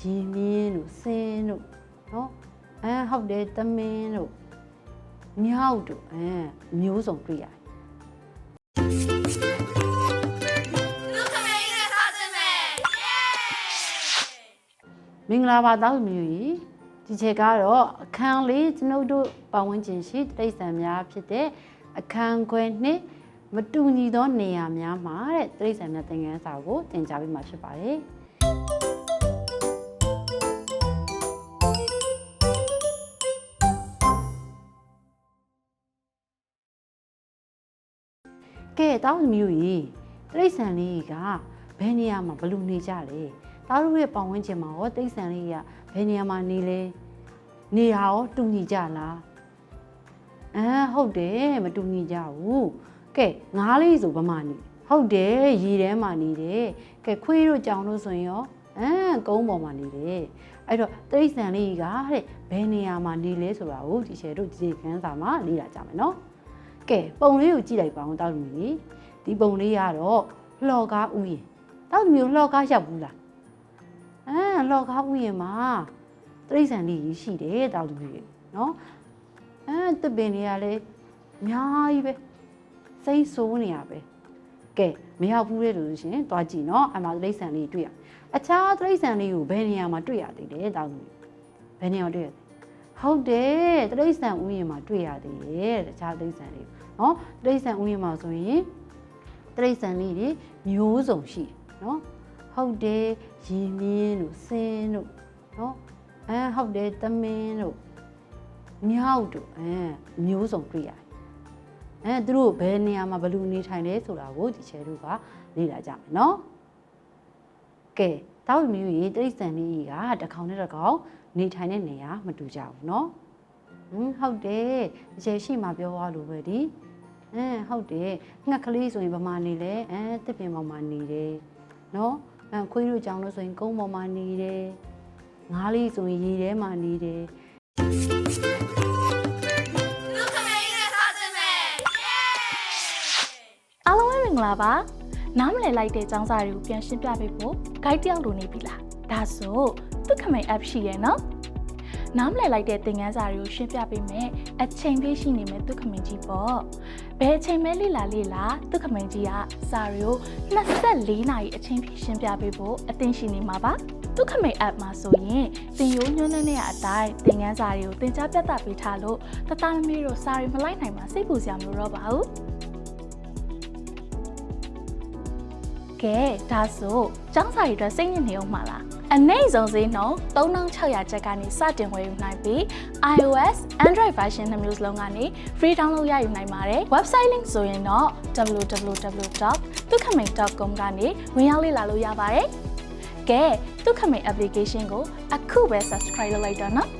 ရီမြင်းတို့စင်းတို့နော်အဲဟုတ်တယ်သမင်းတို့မြောက်တို့အဲအမျိုးစုံတွေ့ရတယ်လူခမိန်နဲ့ထားခြင်းပဲမင်္ဂလာပါတောက်မျိုးကြီးဒီချက်ကတော့အခန်းလေးကျွန်ုပ်တို့ပတ်ဝန်းကျင်ရှိတိရစ္ဆာန်များဖြစ်တဲ့အခန်းခွဲနှစ်မတူညီသောနေရာများမှာတဲ့တိရစ္ဆာန်များသင်ခန်းစာကိုသင်ကြားပေးမှာဖြစ်ပါတယ် ကဲတောက်မျိုးကြီးတိရစ္ဆာန်လေးကဘယ်နေရာမှာဘယ်လိုနေကြလဲတားတို့ရဲ့ပတ်ဝန်းကျင်မှာရောတိရစ္ဆာန်လေးကဘယ်နေရာမှာနေလဲနေရာရောတူညီကြလားအဲဟုတ်တယ်မတူညီကြဘူးကဲငါးလေးဆိုဗမာနေဟုတ်တယ်ရီထဲမှာနေတယ်ကဲခွေးတို့ကြောင်တို့ဆိုရင်ရောအဲကုန်းပေါ်မှာနေတယ်အဲ့တော့တိရစ္ဆာန်လေးကတဲ့ဘယ်နေရာမှာနေလဲဆိုတာကိုဒီရှယ်တို့ဒီခန်းစာမှာလေ့လာကြမယ်နော် ကဲပုံလေးကိုကြည့်လိုက်ပါအောင်တောက်လူကြီးဒီပုံလေးကတော့လှော်ကားဥယျင်တောက်လူမျိုးလှော်ကားရောက်ဘူးလားအဲလှော်ကားဥယျင်မှာတိရစ္ဆာန်လေးကြီးရှိတယ်တောက်လူကြီးနော်အဲတစ်ပင်တွေကလည်းအများကြီးပဲစိတ်ဆိုးနေရပဲကဲမရောက်ဘူးလေလို့ဆိုရှင်တွားကြည့်နော်အမှတိရစ္ဆာန်လေးတွေ့ရအခြားတိရစ္ဆာန်လေးကိုဘယ်နေရာမှာတွေ့ရသေးလဲတောက်လူကြီးဘယ်နေရာမှာတွေ့ရသေး ဟုတ်တယ်တိရစ္ဆာန်ဥယျာဉ်မှာတွေ့ရသေးတယ်တခြားတိရစ္ဆာန်လေးနော်တိရစ္ဆာန်ဥယျာဉ်မှာဆိုရင်တိရစ္ဆာန်လေးတွေမျိုးစုံရှိတယ်နော်ဟုတ်တယ်ရီမြင်းတို့စင်းတို့နော်အဲဟုတ်တယ်သမင်းတို့မြောက်တို့အဲမျိုးစုံတွေ့ရတယ်အဲသူတို့ဘယ်နေရာမှာဘယ်လိုနေထိုင်လဲဆိုတာကိုဒီချဲတို့ကလေ့လာကြမယ်နော်ကဲ တောက်မျိုးကြီးတိရစ္ဆာန်လေးကတစ်ခေါင်နဲ့တစ်ခေါင်နေထိုင်တဲ့နေရာမတူကြဘူးနော်ဟင်းဟုတ်တယ်ဒီချဲရှိမှပြောသွားလို့ပဲဒီအဲဟုတ်တယ်ငှက်ကလေးဆိုရင်ဗမာနေလဲအဲတစ်ပင်ပေါ်မှာနေတယ်နော်အဲခွေးတို့ကြောင်လို့ဆိုရင်ကုန်းပေါ်မှာနေတယ်ငါးလေးဆိုရင်ရေထဲမှာနေတယ်လူခမိန်နဲ့ထားခြင်းပဲအားလုံးပဲမင်္ဂလာပါ နားမလည်လိုက်တဲ့ចောင်းစာတွေကိုပြန်ရှင်းပြပေးဖို့ guide တယောက်လိုနေပြီလားဒါဆိုသူခမိန် app ရှိရဲ့နော်နားမလည်လိုက်တဲ့သင်ခန်းစာတွေကိုရှင်းပြပေးမယ်အချိန်ပြည့်ရှိနေမယ်သူခမိန်ကြီးပေါ့ဘယ်အချိန်မဲလေ့လာလေ့လာသူခမိန်ကြီးကစာတွေကို24နာရီအချိန်ပြည့်ရှင်းပြပေးဖို့အသင်ရှိနေမှာပါသူခမိန် app မှာဆိုရင်သင်ရိုးညွှန်းနေတဲ့အတိုင်းသင်ခန်းစာတွေကိုသင်ကြားပြသပေးထားလို့တသားမမေတို့စာတွေမလိုက်နိုင်မှာစိတ်ပူစရာမလိုတော့ပါဘူး ကဲဒါဆိုចောင်းစာရီအတွက်စိတ်ညစ်နေအောင်မှာလားအနည်းဆုံးဈေးနှုန်း3600ကျပ်ကနေစတင်ဝယ်ယူနိုင်ပြီး iOS Android version နှစ်မျိုးစလုံးကနေ free download ရယူနိုင်ပါတယ် website link ဆိုရင်တော့ www.tukhaming.com ကနေဝင်ရောက်လေ့လာလို့ရပါတယ်ကဲ tukhaming application ကိုအခုပဲ subscribe လုပ်လိုက်တော့နော်